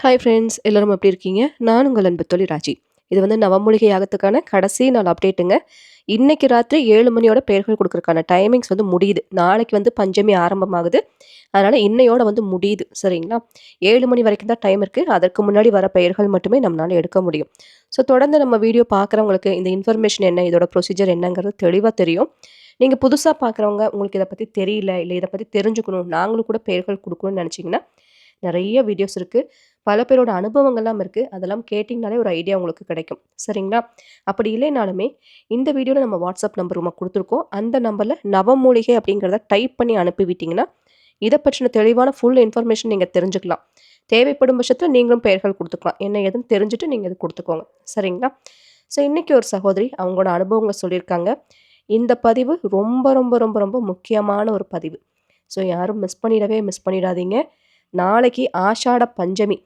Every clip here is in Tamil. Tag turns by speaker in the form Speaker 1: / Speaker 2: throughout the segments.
Speaker 1: ஹாய் ஃப்ரெண்ட்ஸ் எல்லோரும் எப்படி இருக்கீங்க? நான் உங்கள் அன்பு தொழில் ராஜி. இது வந்து நவமூலிகை யாகத்துக்கான கடைசி நாள் அப்டேட்டுங்க இன்றைக்கி ராத்திரி ஏழு மணியோட பெயர்கள் கொடுக்குறக்கான டைமிங்ஸ் வந்து முடியுது. நாளைக்கு வந்து பஞ்சமி ஆரம்பமாகுது. அதனால் இன்னையோட வந்து முடியுது. சரிங்களா? ஏழு மணி வரைக்கும் தான் டைம் இருக்குது அதற்கு முன்னாடி வர பெயர்கள் மட்டுமே நம்மளால் எடுக்க முடியும். ஸோ தொடர்ந்து நம்ம வீடியோ பார்க்குறவங்களுக்கு இந்த இன்ஃபர்மேஷன் என்ன இதோட ப்ரொசீஜர் என்னங்கிறது தெளிவாக தெரியும். நீங்கள் புதுசாக பார்க்குறவங்க உங்களுக்கு இதை பற்றி தெரியல இல்லை இதை பற்றி தெரிஞ்சுக்கணும் நாங்களும் கூட பெயர்கள் கொடுக்கணும்னு நினச்சிங்கன்னா நிறைய வீடியோஸ் இருக்குது பல பேரோட அனுபவங்கள்லாம் இருக்குது அதெல்லாம் கேட்டிங்கனாலே ஒரு ஐடியா உங்களுக்கு கிடைக்கும். சரிங்களா? அப்படி இல்லைனாலுமே இந்த வீடியோவில் நம்ம வாட்ஸ்அப் நம்பர் நம்ம கொடுத்துருக்கோம். அந்த நம்பரில் நவமூலிகை அப்படிங்கிறத டைப் பண்ணி அனுப்பிவிட்டிங்கன்னா இதை பற்றின தெளிவான ஃபுல் இன்ஃபர்மேஷன் நீங்கள் தெரிஞ்சுக்கலாம். தேவைப்படும் பட்சத்தில் நீங்களும் பெயர்கள் கொடுத்துக்கலாம். என்ன ஏதுன்னு தெரிஞ்சுட்டு நீங்கள் இது கொடுத்துக்கோங்க. சரிங்களா? ஸோ இன்றைக்கி ஒரு சகோதரி அவங்களோட அனுபவங்களை சொல்லியிருக்காங்க. இந்த பதிவு ரொம்ப ரொம்ப ரொம்ப ரொம்ப முக்கியமான ஒரு பதிவு. ஸோ யாரும் மிஸ் பண்ணிடவே மிஸ் பண்ணிடாதீங்க. நாளைக்கு ஆஷாட பஞ்சமி.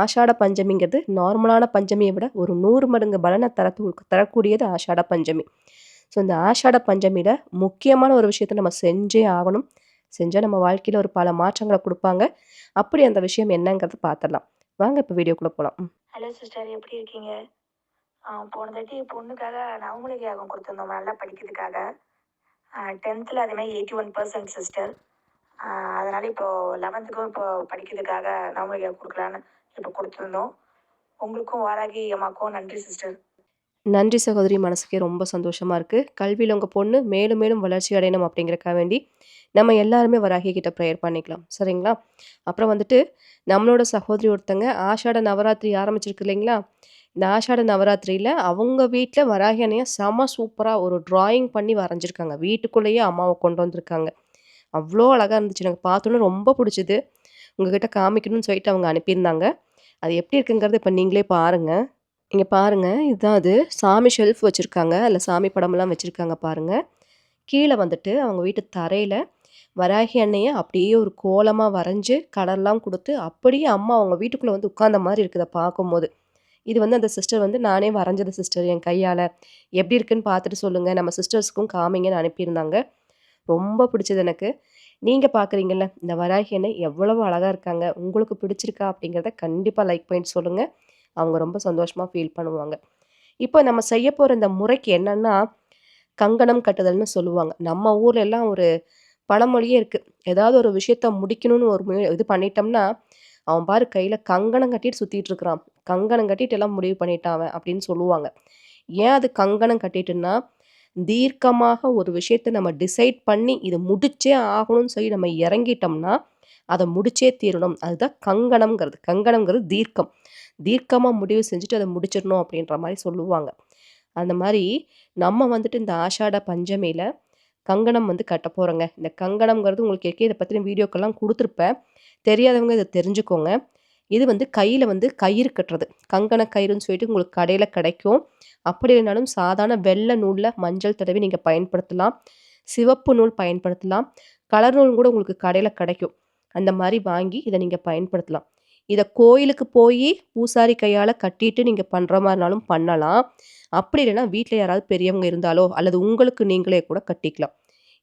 Speaker 1: ஆஷாட பஞ்சமிங்கிறது நார்மலான பஞ்சமியை விட ஒரு நூறு மடங்கு பலனை தர தரக்கூடியது ஆஷாட பஞ்சமி. ஸோ இந்த ஆஷாட பஞ்சமியில் முக்கியமான ஒரு விஷயத்த நம்ம செஞ்சே ஆகணும். செஞ்சால் நம்ம வாழ்க்கையில் ஒரு பல மாற்றங்களை கொடுப்பாங்க. அப்படி அந்த விஷயம் என்னங்கிறத பார்த்துடலாம் வாங்க இப்போ வீடியோக்குள்ளே போகலாம்
Speaker 2: ஹலோ சிஸ்டர் எப்படி இருக்கீங்க? போன தாட்டி பொண்ணுக்காக நவமூலிகை யாகம் கொடுத்துருந்தோம். நல்லா படிக்கிறதுக்காக. டென்த்தில் அதேமாதிரி எயிட்டி ஒன் பர்சன்ட் சிஸ்டர் அதனால் இப்போது லெவன்த்துக்கும் இப்போ படிக்கிறதுக்காக நவமூலிகை கொடுக்கலான்னு இப்போ கொடுத்துருந்தோம். உங்களுக்கும் வாராகி அம்மாக்கும் நன்றி சிஸ்டர்
Speaker 1: நன்றி சகோதரி மனசுக்கே ரொம்ப சந்தோஷமாக இருக்குது கல்வியில் உங்கள் பொண்ணு மேலும் மேலும் வளர்ச்சி அடையணும் அப்படிங்கிறக்காக வேண்டி நம்ம எல்லாருமே வராகி கிட்ட ப்ரேயர் பண்ணிக்கலாம். சரிங்களா? அப்புறம் வந்துட்டு நம்மளோட சகோதரி ஒருத்தங்க ஆஷாட நவராத்திரி ஆரம்பிச்சிருக்கு இல்லைங்களா? இந்த ஆஷாட நவராத்திரியில் அவங்க வீட்டில் வராகி அணையை செம சூப்பராக ஒரு டிராயிங் பண்ணி வரைஞ்சிருக்காங்க. வீட்டுக்குள்ளேயே அம்மாவை கொண்டு வந்திருக்காங்க. அவ்வளோ அழகாக இருந்துச்சு. எனக்கு பார்த்தோன்னே ரொம்ப பிடிச்சிது. உங்ககிட்ட காமிக்கணும்னு சொல்லிட்டு அவங்க அனுப்பியிருந்தாங்க. அது எப்படி இருக்குங்கிறது இப்போ நீங்களே பாருங்கள் இங்கே பாருங்கள் இதுதான் அது. சாமி ஷெல்ஃப் வச்சுருக்காங்க. அதில் சாமி படமெல்லாம் வச்சுருக்காங்க பாருங்கள் கீழே வந்துட்டு அவங்க வீட்டு தரையில் வராகி அன்னையை அப்படியே ஒரு கோலமாக வரைஞ்சி கலர்லாம் கொடுத்து அப்படியே அம்மா அவங்க வீட்டுக்குள்ளே வந்து உட்கார்ந்த மாதிரி இருக்குதை பார்க்கும்போது. இது வந்து அந்த சிஸ்டர் வந்து நானே வரைஞ்சது சிஸ்டர் என் கையால். எப்படி இருக்குன்னு பார்த்துட்டு சொல்லுங்கள் நம்ம சிஸ்டர்ஸ்க்கும் காமிங்கன்னு அனுப்பியிருந்தாங்க. ரொம்ப பிடிச்சது எனக்கு. நீங்கள் பார்க்குறீங்கல்ல இந்த வராகி அன்னை எவ்வளவு அழகாக இருக்காங்க உங்களுக்கு பிடிச்சிருக்கா அப்படிங்கிறத கண்டிப்பாக லைக் பண்ணிட்டு சொல்லுங்கள் அவங்க ரொம்ப சந்தோஷமாக ஃபீல் பண்ணுவாங்க. இப்போ நம்ம செய்ய போகிற இந்த முறைக்கு என்னென்னா கங்கணம் கட்டுதல்னு சொல்லுவாங்க. நம்ம ஊரில் எல்லாம் ஒரு பழமொழியே இருக்குது ஏதாவது ஒரு விஷயத்த முடிக்கணும்னு ஒரு இது பண்ணிட்டோம்னா அவன் பாரு கையில் கங்கணம் கட்டிட்டு சுற்றிட்டு இருக்கிறான். கங்கணம் கட்டிட்டு எல்லாம் முடிவு பண்ணிட்டான் அவன் அப்படின்னு சொல்லுவாங்க. ஏன் அது கங்கணம் கட்டிட்டுன்னா தீர்க்கமாக ஒரு விஷயத்தை நம்ம டிசைட் பண்ணி இது முடிச்சே ஆகணும்னு சொல்லி நம்ம இறங்கிட்டோம்னா அதை முடிச்சே தீரணும். அதுதான் கங்கணம்ங்கிறது. கங்கணம்ங்கிறது தீர்க்கம். தீர்க்கமாக முடிவு செஞ்சுட்டு அதை முடிச்சிடணும் அப்படின்ற மாதிரி சொல்லுவாங்க. அந்த மாதிரி நம்ம வந்துட்டு இந்த ஆஷாட பஞ்சமியில் கங்கணம் வந்து கட்ட போகிறோங்க இந்த கங்கணம்ங்கிறது உங்களுக்கு இதை பற்றின வீடியோக்கெல்லாம் கொடுத்துருப்பேன். தெரியாதவங்க இதை தெரிஞ்சுக்கோங்க. இது வந்து கையில் வந்து கயிறு கட்டுறது. கங்கண கயிறுன்னு சொல்லிட்டு உங்களுக்கு கடையில் கிடைக்கும். அப்படி இல்லைனாலும் சாதாரண வெள்ளை நூலில் மஞ்சள் தடவி நீங்கள் பயன்படுத்தலாம். சிவப்பு நூல் பயன்படுத்தலாம். கலர் நூல் கூட உங்களுக்கு கடையில் கிடைக்கும். அந்த மாதிரி வாங்கி இதை நீங்கள் பயன்படுத்தலாம். இதை கோயிலுக்கு போய் பூசாரி கையால் கட்டிட்டு நீங்கள் பண்ணுற மாதிரினாலும் பண்ணலாம். அப்படி இல்லைன்னா வீட்டில் யாராவது பெரியவங்க இருந்தாலோ அல்லது உங்களுக்கு நீங்களே கூட கட்டிக்கலாம்.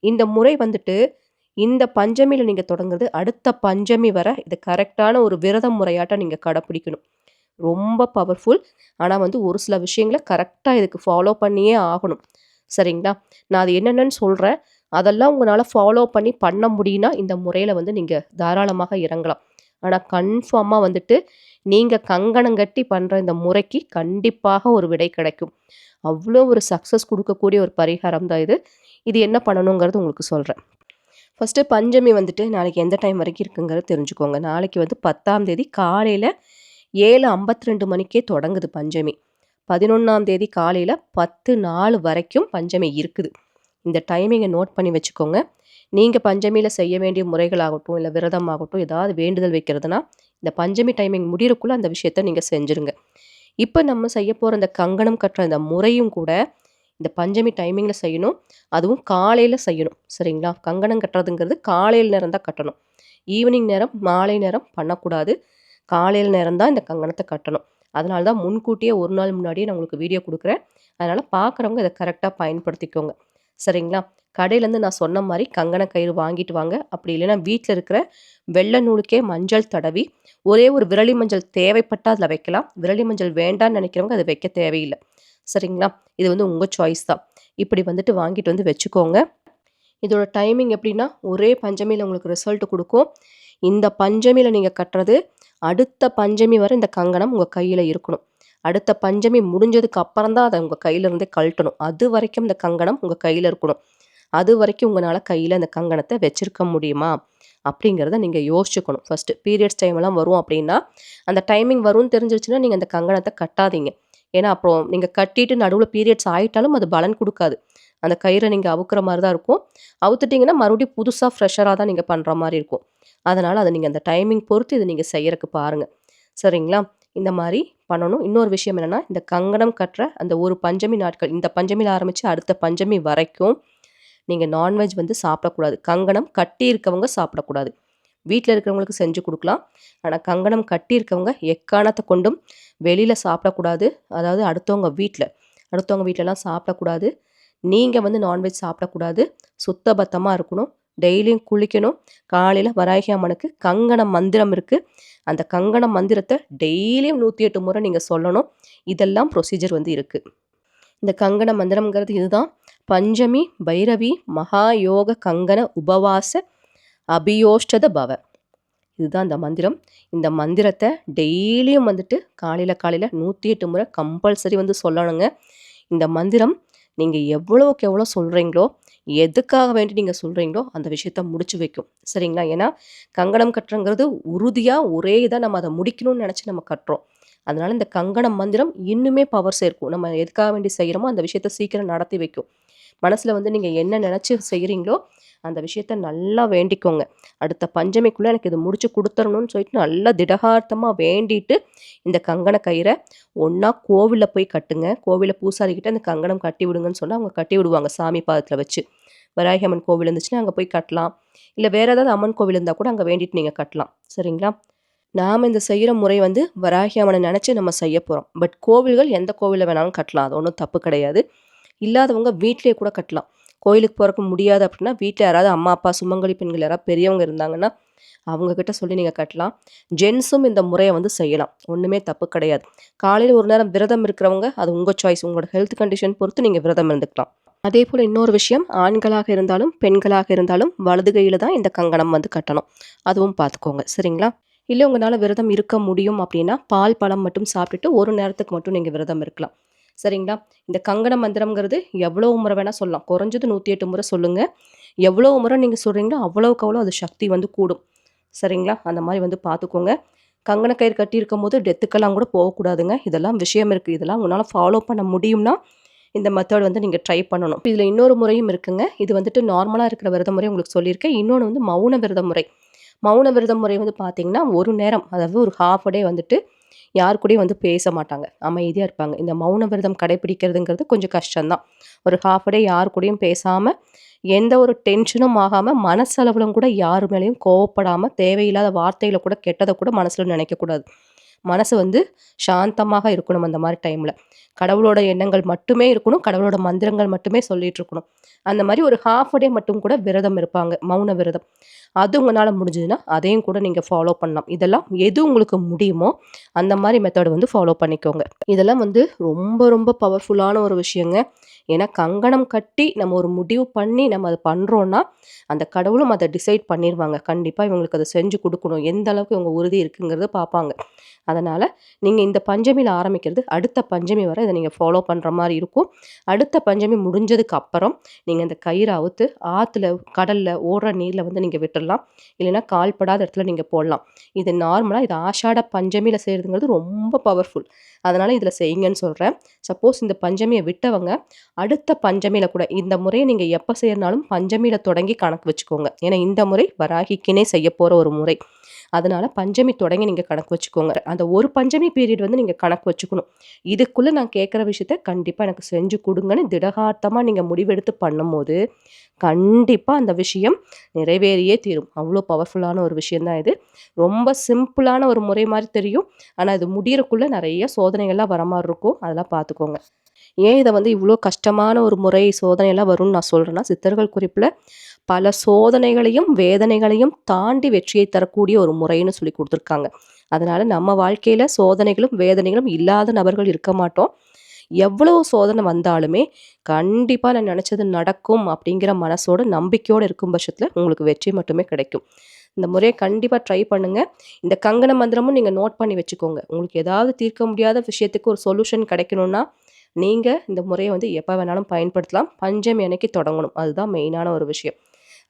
Speaker 1: இந்த முறை வந்துட்டு இந்த பஞ்சமியில் நீங்கள் தொடங்குறது அடுத்த பஞ்சமி வரை இது கரெக்டான ஒரு விரத முறையாட்டம் நீங்கள் கடைப்பிடிக்கணும். ரொம்ப பவர்ஃபுல் ஆனால் வந்து ஒரு சில விஷயங்களை கரெக்டாக இதுக்கு ஃபாலோ பண்ணியே ஆகணும். சரிங்களா? நான் அது என்னென்னு சொல்கிறேன் அதெல்லாம் உங்களால் ஃபாலோ பண்ணி பண்ண முடியும்னா இந்த முறையில் வந்து நீங்கள் தாராளமாக இறங்கலாம். ஆனால் கன்ஃபார்மாக வந்துட்டு நீங்கள் கங்கணம் கட்டி பண்ணுற இந்த முறைக்கு கண்டிப்பாக ஒரு விடை கிடைக்கும். அவ்வளோ ஒரு சக்ஸஸ் கொடுக்கக்கூடிய ஒரு பரிகாரம் தான் இது. இது என்ன பண்ணணுங்கிறது உங்களுக்கு சொல்கிறேன் ஃபஸ்ட்டு பஞ்சமி வந்துட்டு நாளைக்கு எந்த டைம் வரைக்கும் இருக்குங்கிறத தெரிஞ்சுக்கோங்க. நாளைக்கு வந்து பத்தாம் தேதி காலையில் ஏழு ஐம்பத்தி ரெண்டு மணிக்கே தொடங்குது பஞ்சமி. பதினொன்றாம் தேதி காலையில் பத்து நாள் வரைக்கும் பஞ்சமி இருக்குது. இந்த டைமிங்கை நோட் பண்ணி வச்சுக்கோங்க. நீங்கள் பஞ்சமியில் செய்ய வேண்டிய முறைகளாகட்டும் இல்லை விரதம் ஆகட்டும் ஏதாவது வேண்டுதல் வைக்கிறதுனா இந்த பஞ்சமி டைமிங் முடியறக்குள்ளே அந்த விஷயத்த நீங்கள் செஞ்சுருங்க. இப்போ நம்ம செய்ய போகிற அந்த கங்கணம் கட்டுற அந்த முறையும் கூட இந்த பஞ்சமி டைமிங்கில் செய்யணும். அதுவும் காலையில் செய்யணும். சரிங்களா? கங்கணம் கட்டுறதுங்கிறது காலையில் நேரம் தான் கட்டணும். ஈவினிங் நேரம் மாலை நேரம் பண்ணக்கூடாது. காலையில் நேரம் தான் இந்த கங்கணத்தை கட்டணும். அதனால தான் முன்கூட்டியே ஒரு நாள் முன்னாடியே நான் உங்களுக்கு வீடியோ கொடுக்குறேன். அதனால் பார்க்குறவங்க இதை கரெக்டாக பயன்படுத்திக்கோங்க. சரிங்களா? கடையிலேருந்து நான் சொன்ன மாதிரி கங்கண கயிறு வாங்கிட்டு வாங்க. அப்படி இல்லைன்னா வீட்டில் இருக்கிற வெள்ளை நூலுக்கே மஞ்சள் தடவி ஒரே ஒரு விரலி மஞ்சள் தேவைப்பட்டால் அதில் வைக்கலாம். விரலி மஞ்சள் வேண்டான்னு நினைக்கிறவங்க அதை வைக்க தேவையில்லை. சரிங்களா? இது வந்து உங்கள் சாய்ஸ் தான். இப்படி வந்துட்டு வாங்கிட்டு வந்து வச்சுக்கோங்க. இதோட டைமிங் எப்படின்னா, ஒரே பஞ்சமியில் உங்களுக்கு ரிசல்ட் கொடுக்கும் இந்த பஞ்சமியில் நீங்கள் கட்டுறது, அடுத்த பஞ்சமி வரை இந்த கங்கணம் உங்கள் கையில் இருக்கணும். அடுத்த பஞ்சமி முடிஞ்சதுக்கு அப்புறம் தான் அதை உங்கள் கையில கழட்டணும் கழட்டணும். அதுவரைக்கும் இந்த கங்கணம் உங்கள் கையில் இருக்கணும். அது வரைக்கும் உங்களால் கையில் இந்த கங்கணத்தை வச்சுருக்க முடியுமா? அப்படிங்கிறத நீங்கள் யோசிச்சுக்கணும். ஃபஸ்ட்டு பீரியட்ஸ் டைம்லாம் வரும் அப்படின்னா, அந்த டைமிங் வரும்னு தெரிஞ்சிருச்சுன்னா, நீங்கள் அந்த கங்கணத்தை கட்டாதீங்க. ஏன்னா, அப்புறம் நீங்கள் கட்டிட்டு நடுவில் பீரியட்ஸ் ஆயிட்டாலும் அது பலன் கொடுக்காது அந்த கயிறை நீங்கள் அவுக்குற மாதிரி தான் இருக்கும். அவுத்துட்டிங்கன்னா மறுபடியும் புதுசாக ஃப்ரெஷராக தான் நீங்கள் பண்ணுற மாதிரி இருக்கும். அதனால் அதை நீங்கள் அந்த டைமிங் பொறுத்து இதை நீங்கள் செய்யறதுக்கு பாருங்கள் சரிங்களா? இந்த மாதிரி பண்ணணும். இன்னொரு விஷயம் என்னென்னா இந்த கங்கணம் கட்டுற அந்த ஒரு பஞ்சமி நாட்கள், இந்த பஞ்சமியில் ஆரம்பித்து அடுத்த பஞ்சமி வரைக்கும், நீங்கள் நான்வெஜ் வந்து சாப்பிடக்கூடாது. கங்கணம் கட்டி இருக்கவங்க சாப்பிடக்கூடாது. வீட்டில் இருக்கிறவங்களுக்கு செஞ்சு கொடுக்கலாம் ஆனால் கங்கணம் கட்டியிருக்கவங்க இருக்கவங்க கொண்டும் வெளியில் சாப்பிடக்கூடாது. அதாவது அடுத்தவங்க வீட்டில் அடுத்தவங்க வீட்டிலலாம் சாப்பிடக்கூடாது. நீங்கள் வந்து நான்வெஜ் சாப்பிடக்கூடாது. சுத்தபத்தமாக இருக்கணும். டெய்லியும் குளிக்கணும். காலையில் வராகி அம்மனுக்கு கங்கண மந்திரம் இருக்குது அந்த கங்கண மந்திரத்தை டெய்லியும் 108 முறை நீங்கள் சொல்லணும். இதெல்லாம் ப்ரொசீஜர் வந்து இருக்குது இந்த கங்கண மந்திரம்ங்கிறது இதுதான். பஞ்சமி பைரவி மகா யோக கங்கண உபவாச அபியோஷ்டத பவ. இதுதான் இந்த மந்திரம். இந்த மந்திரத்தை டெய்லியும் வந்துட்டு காலையில் காலையில் நூற்றி எட்டு முறை கம்பல்சரி வந்து சொல்லணுங்க. இந்த மந்திரம் நீங்கள் எவ்வளோக்கு எவ்வளோ சொல்கிறீங்களோ எதுக்காக வேண்டி நீங்கள் சொல்கிறீங்களோ அந்த விஷயத்த முடிச்சு வைக்கும். சரிங்களா? ஏன்னா, கங்கணம் கட்டுறங்கிறது உறுதியாக ஒரே இதாக நம்ம அதை முடிக்கணும்னு நினச்சி நம்ம கட்டுறோம். அதனால் இந்த கங்கணம் மந்திரம் இன்னுமே பவர் சேர்க்கும். நம்ம எதுக்காக வேண்டி செய்கிறோமோ அந்த விஷயத்த சீக்கிரம் நடத்தி வைக்கும். மனசில் வந்து நீங்கள் என்ன நினச்சி செய்கிறீங்களோ அந்த விஷயத்த நல்லா வேண்டிக்கோங்க. அடுத்த பஞ்சமிக்குள்ளே எனக்கு இது முடிச்சு கொடுத்துடணும்னு சொல்லிட்டு நல்லா திடகார்த்தமாக வேண்டிட்டு, இந்த கங்கண கயிறை ஒன்றா கோவிலில் போய் கட்டுங்க. கோவிலில் பூசாரிக்கிட்ட அந்த கங்கணம் கட்டி விடுங்கன்னு சொன்னால் அவங்க கட்டி விடுவாங்க சாமி பாதத்தில் வச்சு. வராகி அம்மன் கோவில் இருந்துச்சுன்னா, அங்கே போய் கட்டலாம். இல்லை வேறு ஏதாவது அம்மன் கோவில் இருந்தால் கூட அங்கே வேண்டிட்டு நீங்கள் கட்டலாம். சரிங்களா? நாம் இந்த செய்கிற முறை வந்து வராகி அம்மனை நினச்சி நம்ம செய்ய போகிறோம் பட் கோவில்கள் எந்த கோவிலில் வேணாலும் கட்டலாம். அது ஒன்றும் தப்பு கிடையாது. இல்லாதவங்க வீட்லேயே கூட கட்டலாம். கோயிலுக்கு போகிறக்கு முடியாது அப்படின்னா, வீட்டில் யாராவது அம்மா, அப்பா, சுமங்கலி பெண்கள் யாராவது பெரியவங்க இருந்தாங்கன்னா, அவங்கக்கிட்ட சொல்லி நீங்கள் கட்டலாம். ஜென்ஸும் இந்த முறையை வந்து செய்யலாம். ஒன்றுமே தப்பு கிடையாது. காலையில் ஒரு நேரம் விரதம் இருக்கிறவங்க, அது உங்கள் சாய்ஸ். உங்களோட ஹெல்த் கண்டிஷன் பொறுத்து நீங்கள் விரதம் இருந்துக்கலாம். அதே போல் இன்னொரு விஷயம், ஆண்களாக இருந்தாலும், பெண்களாக இருந்தாலும் வலது கையில் தான் இந்த கங்கணம் வந்து கட்டணும். அதுவும் பார்த்துக்கோங்க. சரிங்களா? இல்லை உங்களால் விரதம் இருக்க முடியும் அப்படின்னா, பால், பழம் மட்டும் சாப்பிட்டுட்டு ஒரு நேரத்துக்கு மட்டும் நீங்கள் விரதம் இருக்கலாம். சரிங்களா? இந்த கங்கண மந்திரம்ங்கிறது எவ்வளோ முறை வேணால் சொல்லலாம். குறைஞ்சது 108 முறை சொல்லுங்கள் எவ்வளோ முறை நீங்கள் சொல்கிறீங்களோ அவ்வளோக்கு அவ்வளோ அது சக்தி வந்து கூடும். சரிங்களா? அந்த மாதிரி வந்து பார்த்துக்கோங்க. கங்கண கயிறு கட்டியிருக்கும்போது டெத்துக்கெல்லாம் கூட போகக்கூடாதுங்க. இதெல்லாம் விஷயம் இருக்குது இதெல்லாம் உன்னால் ஃபாலோ பண்ண முடியும்னா, இந்த மெத்தட் வந்து நீங்கள் ட்ரை பண்ணணும். இதில் இன்னொரு முறையும் இருக்குங்க. இது வந்துட்டு நார்மலாக இருக்கிற விரத முறை உங்களுக்கு சொல்லியிருக்கேன். இன்னொன்று வந்து மௌன விரத முறை. மௌன விரத முறை வந்து பார்த்தீங்கன்னா, ஒரு நேரம் அதாவது ஒரு ஹாஃப் டே வந்துட்டு யார் கூடயும் வந்து பேச மாட்டாங்க. அமைதியா இருப்பாங்க. இந்த மௌன விரதம் கடைபிடிக்கிறதுங்கிறது கொஞ்சம் கஷ்டம்தான் ஒரு ஹாஃப் டே யார் கூடயும் பேசாம, எந்த ஒரு டென்ஷனும் ஆகாம, மனசளவிலும் கூட யார் மேலயும் கோவப்படாம, தேவையில்லாத வார்த்தைகளை கூட கெட்டதை கூட மனசில் நினைக்கக்கூடாது மனசு வந்து சாந்தமாக இருக்கணும் அந்த மாதிரி டைமில் கடவுளோட எண்ணங்கள் மட்டுமே இருக்கணும். கடவுளோட மந்திரங்கள் மட்டுமே சொல்லிட்டு இருக்கணும். அந்த மாதிரி ஒரு ஹாஃப் டே மட்டும் கூட விரதம் இருப்பாங்க. மௌன விரதம். அது உங்களால் முடிஞ்சதுன்னா, அதையும் கூட நீங்கள் ஃபாலோ பண்ணலாம். இதெல்லாம் எது உங்களுக்கு முடியுமோ, அந்த மாதிரி மெத்தட் வந்து ஃபாலோ பண்ணிக்கோங்க. இதெல்லாம் வந்து ரொம்ப ரொம்ப பவர்ஃபுல்லான ஒரு விஷயங்க. ஏன்னா, கங்கணம் கட்டி நம்ம ஒரு முடிவு பண்ணி நம்ம அதை பண்ணுறோன்னா அந்த கடவுளும் அதை டிசைட் பண்ணிடுவாங்க கண்டிப்பாக இவங்களுக்கு அதை செஞ்சு கொடுக்கணும் எந்த அளவுக்கு இவங்க உறுதி இருக்குங்கிறத பார்ப்பாங்க. அதனால் நீங்கள் இந்த பஞ்சமியில் ஆரம்பிக்கிறது, அடுத்த பஞ்சமி வரை இதை நீங்கள் ஃபாலோ பண்ணுற மாதிரி இருக்கும். அடுத்த பஞ்சமி முடிஞ்சதுக்கு அப்புறம், நீங்கள் இந்த கயிறை அவுத்து ஆற்றுல கடலில் ஓடுற நீரில் வந்து நீங்கள் விட்டுடலாம் இல்லைன்னா கால்படாத இடத்துல நீங்கள் போடலாம். இது நார்மலாக இது ஆஷாட பஞ்சமியில் செய்கிறதுங்கிறது ரொம்ப பவர்ஃபுல். அதனால் இதில் செய்யுங்கன்னு சொல்கிறேன் சப்போஸ் இந்த பஞ்சமியை விட்டவங்க, அடுத்த பஞ்சமியில் கூட இந்த முறையை நீங்கள் எப்போ செய்யறனாலும் பஞ்சமியில் தொடங்கி கணக்கு வச்சுக்கோங்க. ஏன்னா, இந்த முறை வராகிக்குன்னே போகிற ஒரு முறை. அதனால் பஞ்சமி தொடங்கி நீங்கள் கணக்கு வச்சுக்கோங்க. அந்த ஒரு பஞ்சமி பீரியட் வந்து நீங்கள் கணக்கு வச்சுக்கணும். இதுக்குள்ளே நான் கேட்குற விஷயத்த கண்டிப்பாக எனக்கு செஞ்சு கொடுங்கன்னு திடகார்த்தமாக நீங்கள் முடிவெடுத்து பண்ணும்போது, கண்டிப்பாக அந்த விஷயம் நிறைவேறியே தீரும். அவ்வளோ பவர்ஃபுல்லான ஒரு விஷயந்தான் இது. ரொம்ப சிம்பிளான ஒரு முறை மாதிரி தெரியும். ஆனால் இது முடியறக்குள்ளே நிறைய சோதனைகள்லாம் வர மாதிரி இருக்கும். அதெல்லாம் பார்த்துக்கோங்க. ஏன் இதை வந்து இவ்வளோ கஷ்டமான ஒரு முறை, சோதனையெல்லாம் வரும்னு நான் சொல்கிறேன்னா சித்தர்கள் குறிப்பில் பல சோதனைகளையும், வேதனைகளையும் தாண்டி வெற்றியை தரக்கூடிய ஒரு முறைன்னு சொல்லி கொடுத்துருக்காங்க. அதனால் நம்ம வாழ்க்கையில் சோதனைகளும் வேதனைகளும் இல்லாத நபர்கள் இருக்க மாட்டோம். எவ்வளோ சோதனை வந்தாலுமே கண்டிப்பாக நான் நினச்சது நடக்கும் அப்படிங்கிற மனசோட நம்பிக்கையோடு இருக்கும் பட்சத்தில் உங்களுக்கு வெற்றி மட்டுமே கிடைக்கும். இந்த முறையை கண்டிப்பாக ட்ரை பண்ணுங்கள் இந்த கங்கண மந்திரமும் நீங்கள் நோட் பண்ணி வச்சுக்கோங்க. உங்களுக்கு ஏதாவது தீர்க்க முடியாத விஷயத்துக்கு ஒரு சொல்யூஷன் கிடைக்கணும்னா நீங்கள் இந்த முறையை வந்து எப்போ வேணாலும் பயன்படுத்தலாம். பஞ்சம் அன்னைக்கு தொடங்கணும். அதுதான் மெயினான ஒரு விஷயம்.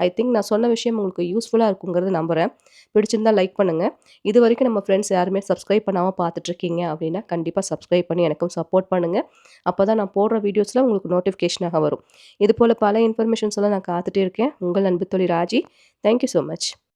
Speaker 1: ஐ திங்க் நான் சொன்ன விஷயம் உங்களுக்கு யூஸ்ஃபுல்லாக இருக்குங்கிறது நம்புகிறேன் பிடிச்சிருந்தா லைக் பண்ணுங்கள் இது வரைக்கும் நம்ம ஃப்ரெண்ட்ஸ் யாருமே சப்ஸ்கிரைப் பண்ணாமல் பார்த்துட்ருக்கீங்க அப்படின்னா கண்டிப்பாக சப்ஸ்கிரைப் பண்ணி எனக்கும் சப்போர்ட் பண்ணுங்கள் அப்போ தான் நான் போடுற வீடியோஸில் உங்களுக்கு நோட்டிஃபிகேஷனாக வரும். இது போல் பல இன்ஃபர்மேஷன்ஸ் எல்லாம் நான் காத்துட்டே இருக்கேன். உங்கள் அன்பு தொழில் ராஜி. Thank you so much